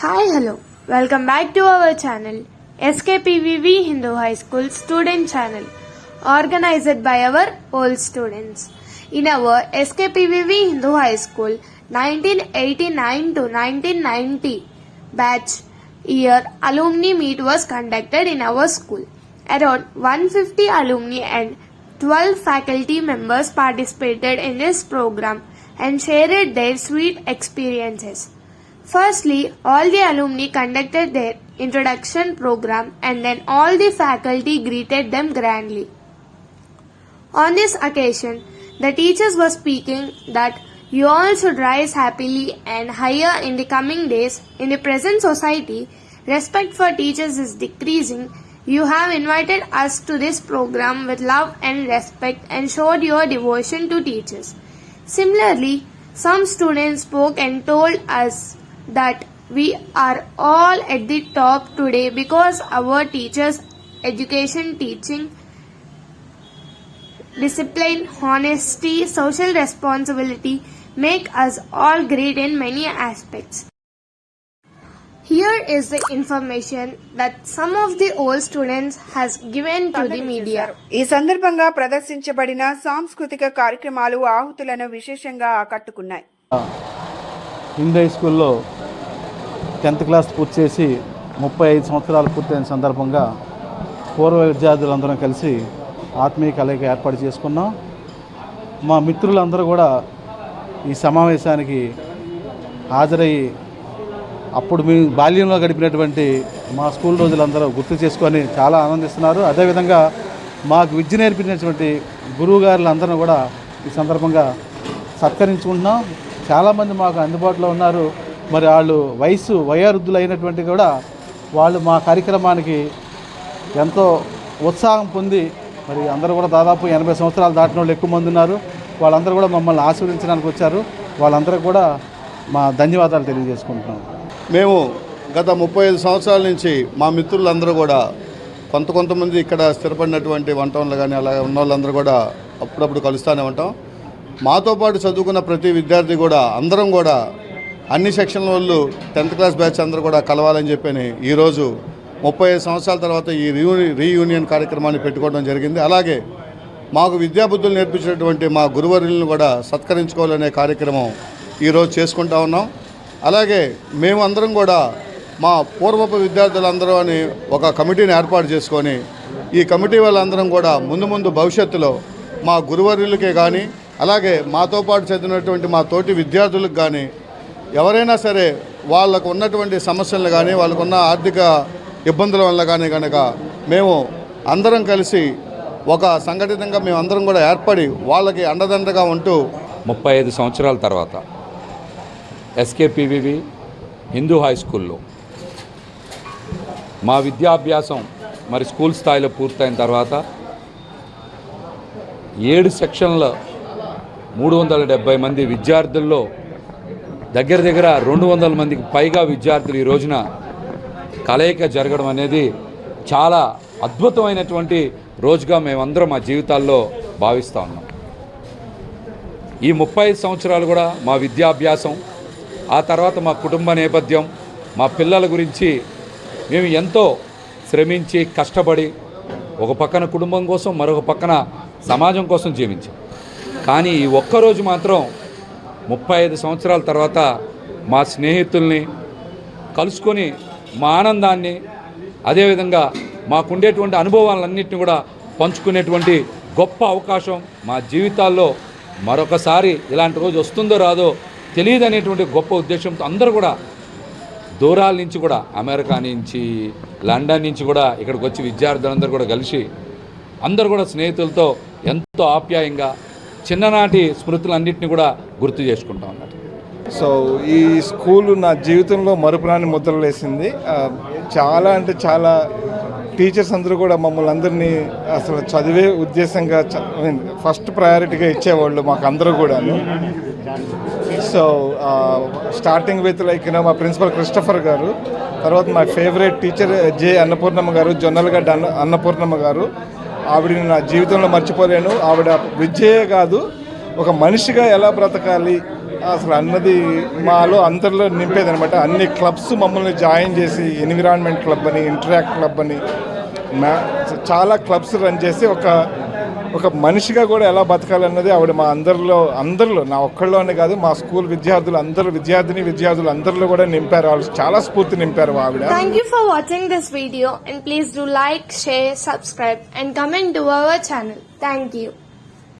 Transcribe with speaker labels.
Speaker 1: Hi, hello. Welcome back to our channel, SKPVV Hindu High School Student Channel, organized by our old students. In our SKPVV Hindu High School 1989 to 1990 batch year alumni meet was conducted in our school. Around 150 alumni and 12 faculty members participated in this program and shared their sweet experiences. Firstly, all the alumni conducted their introduction program and then all the faculty greeted them grandly. On this occasion, the teachers were speaking that you all should rise happily and higher in the coming days. In the present society, respect for teachers is decreasing. You have invited us to this program with love and respect and showed your devotion to teachers. Similarly, some students spoke and told us that we are all at the top today because our teachers education teaching discipline, honesty, social responsibility make us all great in many aspects. Here is the information that some of the old students has given to the media.
Speaker 2: ఈ సందర్భంగా ప్రదర్శించబడిన సాంస్కృతిక కార్యక్రమాలు ఆహుతులను విశేషంగా ఆకట్టుకున్నాయి
Speaker 3: హిందూ స్కూల్లో tenth class పూర్తి చేసి ముప్పై ఐదు సంవత్సరాలు పూర్తయిన సందర్భంగా పూర్వ విద్యార్థులందరం కలిసి ఆత్మీయ కలయిక ఏర్పాటు చేసుకున్నాం. మా మిత్రులందరూ కూడా ఈ సమావేశానికి హాజరయ్యి అప్పుడు మేము బాల్యంలో గడిపినటువంటి మా స్కూల్ రోజులందరూ గుర్తు చేసుకొని చాలా ఆనందిస్తున్నారు. అదేవిధంగా మాకు విద్య నేర్పించినటువంటి గురువుగారులందరూ కూడా ఈ సందర్భంగా సత్కరించుకుంటున్నాం. చాలామంది మాకు అందుబాటులో ఉన్నారు. మరి వాళ్ళు వయసు వయోవృద్ధులైనటువంటి కూడా వాళ్ళు మా కార్యక్రమానికి ఎంతో ఉత్సాహం పొంది మరి అందరూ కూడా దాదాపు ఎనభై సంవత్సరాలు దాటిన వాళ్ళు ఎక్కువ మంది ఉన్నారు. వాళ్ళందరూ కూడా మమ్మల్ని ఆశీర్వదించడానికి వచ్చారు. వాళ్ళందరూ కూడా మా ధన్యవాదాలు తెలియజేసుకుంటున్నాం.
Speaker 4: మేము గత ముప్పై ఐదు సంవత్సరాల నుంచి మా మిత్రులందరూ కూడా కొంత కొంతమంది ఇక్కడ స్థిరపడినటువంటి వంటలు కానీ అలా ఉన్న వాళ్ళందరూ కూడా అప్పుడప్పుడు కలుస్తూనే ఉంటాం. మాతో పాటు చదువుకున్న ప్రతి విద్యార్థి కూడా అందరం కూడా అన్ని సెక్షన్ల వాళ్ళు టెన్త్ క్లాస్ బ్యాచ్ అందరూ కూడా కలవాలని చెప్పని ఈరోజు ముప్పై ఐదు సంవత్సరాల తర్వాత ఈ రీయూని రీయూనియన్ కార్యక్రమాన్ని పెట్టుకోవడం జరిగింది. అలాగే మాకు విద్యాబుద్ధులు నేర్పించినటువంటి మా గురువర్యులను కూడా సత్కరించుకోవాలనే కార్యక్రమం ఈరోజు చేసుకుంటా ఉన్నాం. అలాగే మేము అందరం కూడా మా పూర్వపు విద్యార్థులందరూ అని ఒక కమిటీని ఏర్పాటు చేసుకొని ఈ కమిటీ వాళ్ళందరం కూడా ముందు ముందు భవిష్యత్తులో మా గురువర్యులకే కానీ అలాగే మాతో పాటు చదివినటువంటి మా తోటి విద్యార్థులకు కానీ ఎవరైనా సరే వాళ్ళకు ఉన్నటువంటి సమస్యలు కానీ వాళ్ళకున్న ఆర్థిక ఇబ్బందుల వల్ల కానీ కనుక మేము అందరం కలిసి ఒక సంఘటితంగా మేము అందరం కూడా ఏర్పడి వాళ్ళకి అండదండగా ఉంటూ
Speaker 5: ముప్పై ఐదు సంవత్సరాల తర్వాత ఎస్కేపివివి హిందూ హై స్కూల్లో మా విద్యాభ్యాసం మరి స్కూల్ స్థాయిలో పూర్తయిన తర్వాత ఏడు సెక్షన్ల మూడు వందల డెబ్బై మంది విద్యార్థుల్లో దగ్గర దగ్గర రెండు వందల మందికి పైగా విద్యార్థులు ఈ రోజున కలయిక జరగడం అనేది చాలా అద్భుతమైనటువంటి రోజుగా మేమందరం మా జీవితాల్లో భావిస్తూ ఉన్నాం. ఈ ముప్పై సంవత్సరాలు కూడా మా విద్యాభ్యాసం ఆ తర్వాత మా కుటుంబ నేపథ్యం మా పిల్లల గురించి మేము ఎంతో శ్రమించి కష్టపడి ఒక పక్కన కుటుంబం కోసం మరొక పక్కన సమాజం కోసం జీవించాం. కానీ ఈ ఒక్కరోజు మాత్రం ముప్పై ఐదు సంవత్సరాల తర్వాత మా స్నేహితుల్ని కలుసుకొని మా ఆనందాన్ని అదేవిధంగా మాకుండేటువంటి అనుభవాలన్నింటినీ కూడా పంచుకునేటువంటి గొప్ప అవకాశం మా జీవితాల్లో మరొకసారి ఇలాంటి రోజు వస్తుందో రాదో తెలియదనేటువంటి గొప్ప ఉద్దేశంతో అందరూ కూడా దూరాల నుంచి కూడా అమెరికా నుంచి లండన్ నుంచి కూడా ఇక్కడికి వచ్చి విద్యార్థులందరూ కూడా కలిసి అందరూ కూడా స్నేహితులతో ఎంతో ఆప్యాయంగా చిన్ననాటి స్మృతులన్నింటినీ కూడా గుర్తు చేసుకుంటాం అన్నట్టు
Speaker 6: సో ఈ స్కూలు నా జీవితంలో మరుపురాని ముద్రలు వేసింది. చాలా అంటే చాలా టీచర్స్ అందరూ కూడా మమ్మల్ని అందరినీ అసలు చదివే ఉద్దేశంగా ఫస్ట్ ప్రయారిటీగా ఇచ్చేవాళ్ళు మాకు అందరూ కూడాను. So starting with like you know మా ప్రిన్సిపల్ క్రిస్టఫర్ గారు తర్వాత మా ఫేవరెట్ టీచర్ జే అన్నపూర్ణమ్మ గారు జొన్నలగడ్డ అన్న అన్నపూర్ణమ్మ గారు ఆవిడని నా జీవితంలో మర్చిపోలేను. ఆవిడ విద్యే కాదు ఒక మనిషిగా ఎలా బ్రతకాలి అసలు అన్నది మాలో అందరిలో నింపేది అనమాట అన్ని క్లబ్స్ మమ్మల్ని జాయిన్ చేసి ఎన్విరాన్మెంట్ క్లబ్ అని ఇంటరాక్ట్ క్లబ్ అని చాలా క్లబ్స్ రన్ చేసి ఒక ఒక మనిషిగా కూడా ఎలా బతకాలన్నది ఆవిడ మా అందరిలో అందరిలో నా ఒక్కళ్ళలోనే కాదు మా స్కూల్ విద్యార్థులు అందరూ విద్యార్థిని విద్యార్థులు అందరిలో కూడా నింపారు. వాళ్ళు చాలా స్ఫూర్తి నింపారు ఆవిడ.
Speaker 1: Thank you for watching this video and please do like share subscribe and comment to our channel thank you